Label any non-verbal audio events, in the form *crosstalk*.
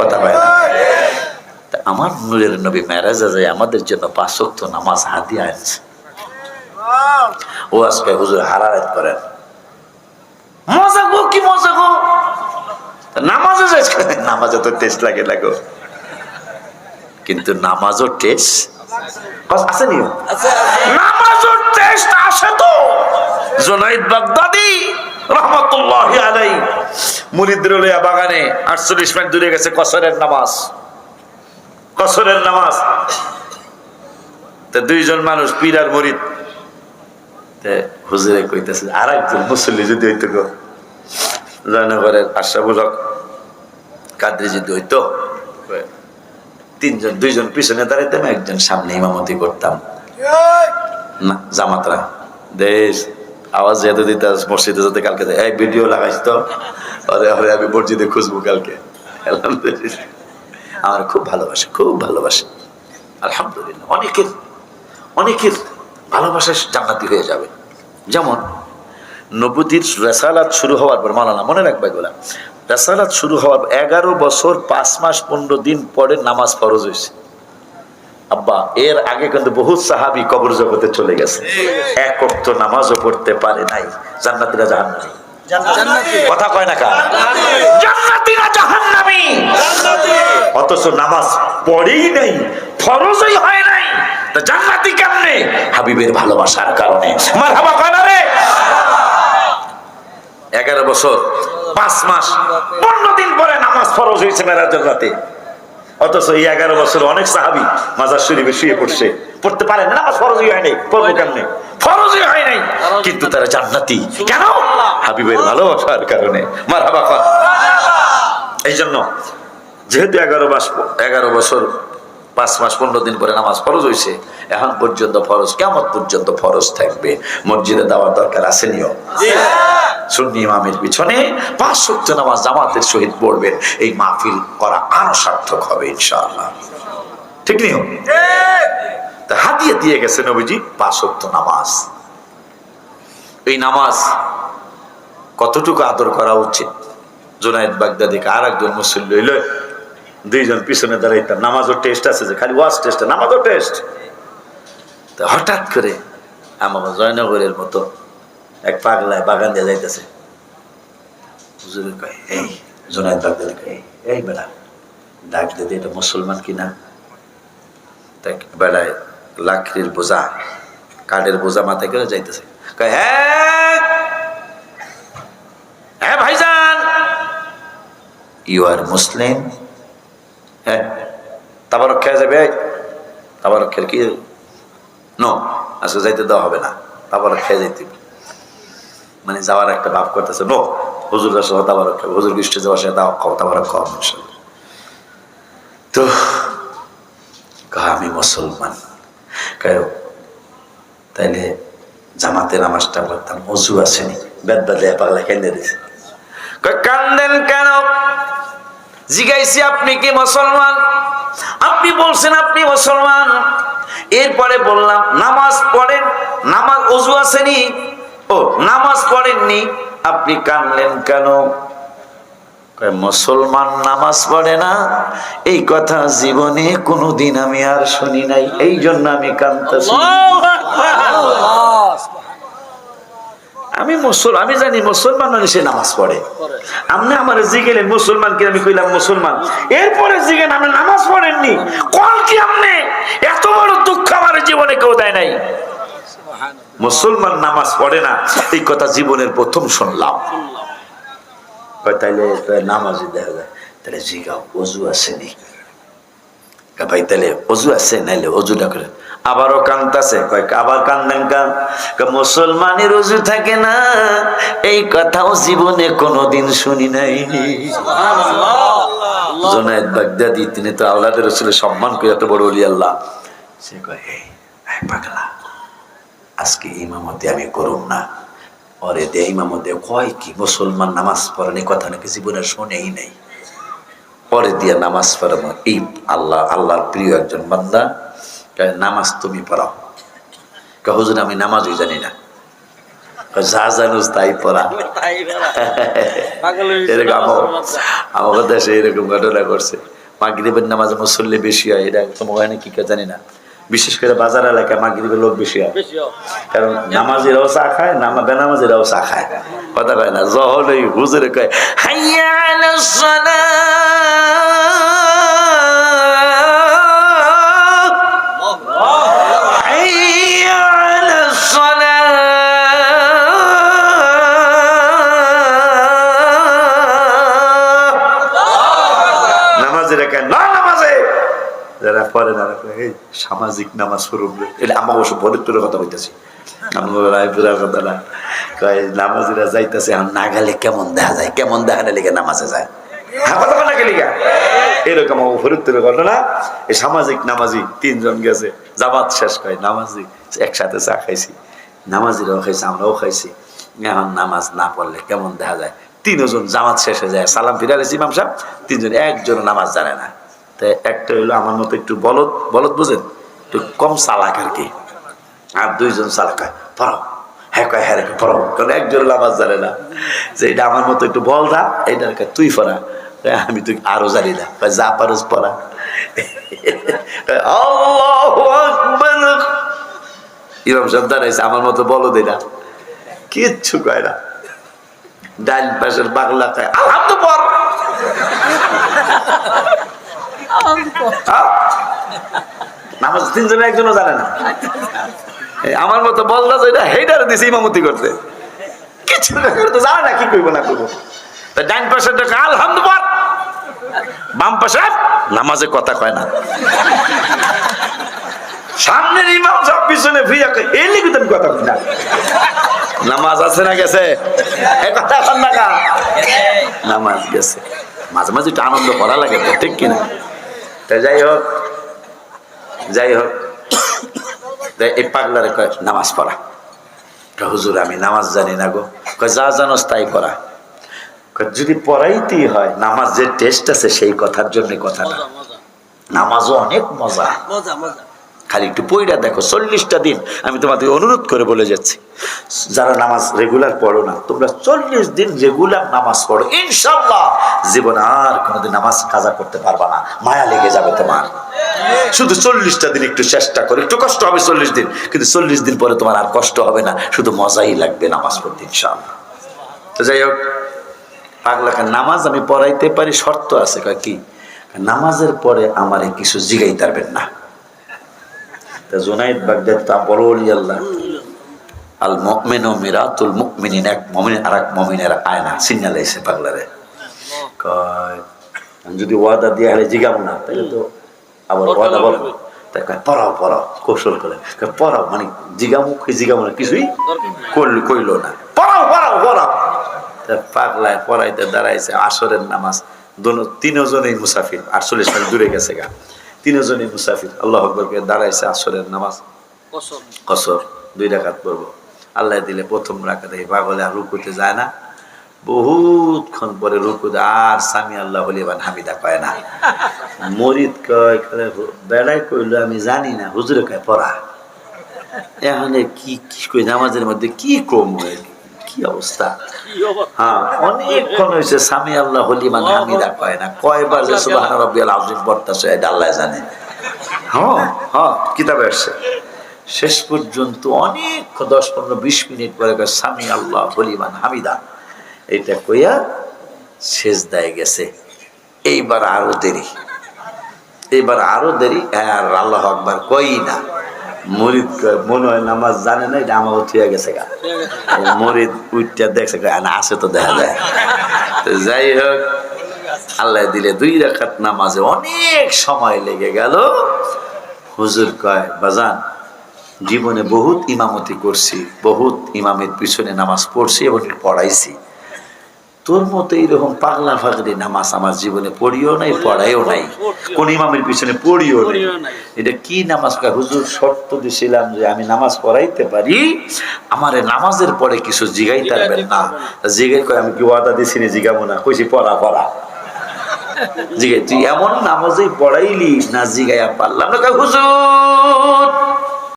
কথা হয় না। আমার নূরের নবী মেরাজা যায় আমাদের জন্য পাঁচ ওয়াক্ত নামাজ হাতিয়া আনছে ও আজকে হুজুর হারারাত করেন মজা গো কি মজা গো। তা নামাজে যাই নামাজে তো টেস্ট লাগে লাগো কিন্তু নামাজও টেস্ট নামাজও টেস্ট আসে তো। জোনাইদ বাগদাদি। রহমতুল্লাহ আলাই মুরিদের লইয়া বাগানে আটচল্লিশ মিনিট দূরে গেছে কসরের নামাজ। কসরের নামাজ। তা দুইজন মানুষ পীর আর মরিদ। তে হুজুরে কইতেছে আর একজন মুসল্লি যদি হইতো গো। জয়নগরের আশরাফুল হক কাদ্রি যদি হইতো তিনজন দুইজন পিছনে দাঁড়াইতাম একজন সামনে ইমামতি করতাম। না জামাতরা দেশ আওয়াজ যেতে দিতে মসজিদে যেতে কালকে এই ভিডিও লাগাইছ তো। আরে আরে আমি মসজিদে খুঁজবো কালকে। আমার খুব ভালোবাসে খুব ভালোবাসে। আলহামদুলিল্লাহ। অনেকের অনেকের ভালোবাসা জান্নাতি হয়ে যাবে। যেমন নবুদির রেসালাত শুরু হওয়ার পর মালানা মনে রাখবে এগুলা। রেসালাত শুরু হওয়ার এগারো বছর পাঁচ মাস পনেরো দিন পরে নামাজ ফরজ হয়েছে। আব্বা এর আগে কিন্তু বহুত সাহাবি কবর জগতে চলে গেছে। এক অক্ত নামাজও পড়তে পারে নাই। জান্নাতিরা জাহান্নামী। কথা কয় না জান্নাতিরা জাহান্নামী। অথচ নামাজ পড়েই নাই ফরজই হয় নাই। তা জান্নাতি কেমনে? হাবিবের ভালোবাসার কারণে। মারহাবা কয় না রে? এগারো বছর পাঁচ মাস পনেরো দিন পরে নামাজ ফরজ হয়েছে মেরাজের রাতে অথচ এই এগারো বছর অনেক সাহাবি মাজার শরীফে শুয়ে পড়ছে। পড়তে পারে না ফরজই হয় নাই। পড়ব কেমনে? ফরজই হয় নাই। কিন্তু তারা জান্নাতি। কেন? হাবিবের ভালোবাসার কারণে। মার হাবা এই জন্য যেহেতু এগারো মাস এগারো বছর পাঁচ মাস পনেরো দিন পরে নামাজ ফরজ হয়েছে এখন পর্যন্ত ফরজ কেমন পর্যন্ত ফরজ থাকবে? মসজিদে দেওয়ার দরকার আসেনিও সুন্নি ইমামের পিছনে পাঁচ সত্য নামাজ জামাতের সহিত পড়বেন। এই মাহফিল করা আরও সার্থক হবে ইনশাআল্লাহ। ঠিক তা হাতিয়ে দিয়ে গেছে নবীজি পাঁচ সত্য নামাজ। এই নামাজ কতটুকু আদর করা উচিত? জোনায়েদ বাগদাদিকে আর একজন মুসল্লি হইল দুইজন পিছনে দাঁড়াইতাম। নামাজও টেস্ট আছে যে, খালি ওয়াজ টেস্ট নামাজও টেস্ট হঠাৎ করে আমার জয়নগরের মতো এক পাগলায় বাগান দিয়ে যাইতেছে। হুজুরে কয় এই জোনায়েদ বাগদাদি কয় "এই, বেড়া ডাক দিদি এটা মুসলমান কিনা? তাই বেড়ায় লাকড়ির বোঝা কাঠের বোঝা মাথায় করে যাইতেছে। কয় হ্যাঁ হ্যাঁ ভাইজান ইউ আর মুসলিম হ্যাঁ তাবারক খেয়ে যাবে? তাবারক খেয়ে কি? নো আজকে যাইতে দেওয়া হবে না তাবারক খেয়ে যাইতে। মানে যাওয়ার একটা ভাব করতেছে, নো হুজুর সহ তাবারক খাবে, হুজুর বৃষ্টি যাওয়ার সাথে খাও তো আমি মুসলমান। তাইলে জামাতে নামাজটা পড়তাম, অজু আসেনি, বেদ বেদে পাগলা খেলে দিছে। কান্দেন কেন? জিগাইছি আপনি কি মুসলমান? আপনি বলছেন আপনি মুসলমান। এরপরে বললাম, নামাজ পড়েন, নামাজ, অজু আসেনি ও নামাজ পড়েননি? আপনি কানলেন কেন? মুসলমান নামাজ পড়ে না? এই কথা জীবনে কোনোদিন আমি আর শুনি নাই। এই জন্য আমি কানতেছি। আমি মুসল আমি জানি মুসলমান মানে সে নামাজ পড়ে। আপনি আমার জিগেলেন মুসলমান কি আমি কইলাম মুসলমান। এরপরে জিগেন আপনি নামাজ পড়েননি। কোন কি আপনি এত বড় দুঃখ আমার জীবনে কেউ দেয় নাই। মুসলমান নামাজ পড়ে না এই কথা জীবনের প্রথম শুনলাম। তাইলে নামাজই দেখা যায়। তাহলে জিগাও অজু আসেনি ভাই তাহলে অজু আছে? নাইলে অজুটা করে আবারও কান্দাছে। কয় আবার কান্দেন কান? মুসলমানের অজু থাকে না এই কথাও জীবনে কোনোদিন শুনি নাই। জোনায়েদ বাগদাদি তিনি তো আল্লাহদের রসুল সম্মান করে এত বড় অলি আল্লাহ। সে কয় এই পাগলা। আজকে ইমামতি আমি করুম না। পরে দে ইমামতে কয় কি মুসলমান নামাজ পড়েন কথা নাকি জীবনে শোনেই নাই। পরে দিয়ে নামাজ পড়ানো এই আল্লাহ আল্লাহর প্রিয় একজন বান্দা নামাজ তুমি পড়াও। হুজুর আমি নামাজই জানি না। যা জানুস তাই পড়া। এরকম আমাদের দেশে এরকম ঘটনা করছে মাগরিবের নামাজে মুসল্লি বেশি হয় এটা তোমার ওখানে কি জানি না। বিশেষ করে বাজার এলাকায় মাগরীবের লোক বেশি হয়। কারণ নামাজিরাও চা খায় নামা বেনামাজিরাও চা খায়। কথা কয় না ওই হুজুরে কয় হাইয়া আলাস যারা পরে রাখে, এই সামাজিক নামাজ পড়ুন। এটা আমার অবশ্য বরিত্রের কথা কয় যাইতেছে কেমন দেখা যায়? কেমন নামাজে যায়? হ্যাঁ এই সামাজিক নামাজি তিনজন গেছে জামাত শেষ করে নামাজি একসাথে চা খাইছি। নামাজিরাও খাইছে আমরাও খাইছি। এখন নামাজ না পড়লে কেমন দেখা যায়? তিনজন জামাত শেষ হয়ে যায় সালাম ফিরে আলেছি ইমাম সাহেব। তিনজন একজন নামাজ জানে না। তাই একটা হইল আমার মতো একটু বলদ বলদ বুঝেন? একটু কম চালাক আর কি। আর দুইজন চালাক হয়, পড়াও। হ্যাঁ কয় হ্যাঁ পড়াও। কারণ একজন নামাজ জানে না। যে এটা আমার মতো একটু বল দা এটা তুই পড়া। আমি তুই আরও জানি না। যা পারস পড়া। ইমাম সাহেব দাঁড়াইছে, আমার মতো বলো দে না। কিচ্ছু কয় না। ডাইন পাশের বাংলা কয়, আলহামদুলিল্লাহ? নামাজ তিনজনে একজনও জানে না। আমার মতো বলদা হেইটার দিছে ইমামতি করতে। কিছু না জানে না কি করব না করব বাম নামাজে কথা কয় না। সামনের পিছনে কথা নামাজ আছে না গেছে? কথা না? নামাজ গেছে। মাঝে মাঝে একটু আনন্দ করা লাগে তো, ঠিক কিনা? তা যাই হোক যাই হোক। *coughs* এই পাগলারে কয় নামাজ পড়া। হুজুর আমি নামাজ জানি না গো। কয় যা জানো তাই করা যদি পড়াইতেই হয় নামাজ যে টেস্ট আছে সেই কথার জন্য কথাটা। মজা, মজা। নামাজও অনেক মজা। মজা, মজা। খালি একটু পইরা দেখো, চল্লিশটা দিন আমি তোমাদের অনুরোধ করে বলে যাচ্ছি। যারা নামাজ রেগুলার পড়ো না, তোমরা চল্লিশ দিন রেগুলার নামাজ পড়ো। ইনশাল্লাহ জীবন আর কোনোদিন নামাজ কাজা করতে পারবা না, মায়া লেগে যাবে তোমার। শুধু চল্লিশটা দিন একটু চেষ্টা করো, একটু কষ্ট হবে চল্লিশ দিন, কিন্তু চল্লিশ দিন পরে তোমার আর কষ্ট হবে না, শুধু মজাই লাগবে নামাজ পড়তে ইনশাল্লাহ তো যাই হোক পাগলাকে নামাজ আমি পড়াইতে পারি, শর্ত আছে কি? নামাজের পরে আমারে কিছু জিগাই পারবেন না। জুনাইদ বাগদাদ তা বড় অলি আল্লাহ। আল মুমিন ও মিরাতুল মুমিনিন এক মুমিন আর এক মুমিনের আয়না সিগন্যাল এসে পাগলারে কয় যদি ওয়াদা দিয়ে হারে জিগাম না তাহলে তো আবার ওয়াদা বল। তাই কয় পড়াও পড়াও কৌশল করে। পড়াও মানে জিগামু কি জিগামু না কিছুই করল কইল না। পড়াও পড়াও পড়াও। পাগলায় পড়াইতে দাঁড়াইছে আসরের নামাজ। দোনো তিনজনেই মুসাফির আটচল্লিশ মিনিট দূরে গেছে গা। তিনজনই মুসাফির। আল্লাহ আকবরকে দাঁড়াইছে আসরের নামাজ। কসর। দুই রাকাত পড়ব। আল্লাহ দিলে প্রথম রাখাতে পাগলে আর রুকুতে যায় না। বহুতক্ষণ পরে রুকুতে আর সামি আল্লাহ হলিবান হামিদা কয় না। মরিদ কয় কয়, বেড়াই কইল আমি জানি না হুজুরে কয় পড়া। এখানে কি কি কই নামাজের মধ্যে কি কম হয় কি অবস্থা? হ্যাঁ অনেকক্ষণ হয়েছে স্বামী আল্লাহ হলিমান হামিদা কয় না কয়বার যে সুবাহ রব্বিয়াল আযীম পড়তাছে এটা আল্লাহ জানে। হ্যাঁ হ্যাঁ কিতাবে আসছে। শেষ পর্যন্ত অনেক দশ পনেরো বিশ মিনিট পরে স্বামী আল্লাহ হলিমান হামিদা। এটা কইয়া শেষ দায় গেছে। এইবার আরও দেরি। এইবার আরও দেরি আর আল্লাহ আকবার কই না। মরিদ মনে হয় নামাজ জানে না এটা আমার থুয়ে গেছে গা। মরিদ উইটটা দেখছে না আছে তো, দেখা যায়। তো যাই হোক, আল্লাহ দিলে দুই রাখাত নামাজে অনেক সময় লেগে গেল। হুজুর কয়, বাজান, জীবনে বহুত ইমামতি করছি, বহুত ইমামের পিছনে নামাজ পড়ছি এবং পড়াইছি। তোর মতো এইরকম পাগলা ফাগলি নামাজ আমার জীবনে পড়িও নাই পড়াইও নাই কোন ইমামের পিছনে পড়িও নাই। এটা কি নামাজ? কয় হুজুর শর্ত দিছিলাম যে আমি নামাজ পড়াইতে পারি আমারে নামাজের পরে কিছু জিগাই পারবেন না। জিগাই কয় আমি কি ওয়াদা দিছি না? জিগাবো না। কইছি পড়া পড়া। জিগাই তুই এমন নামাজেই পড়াইলি না জিগাইয়া পারলাম না। হুজুর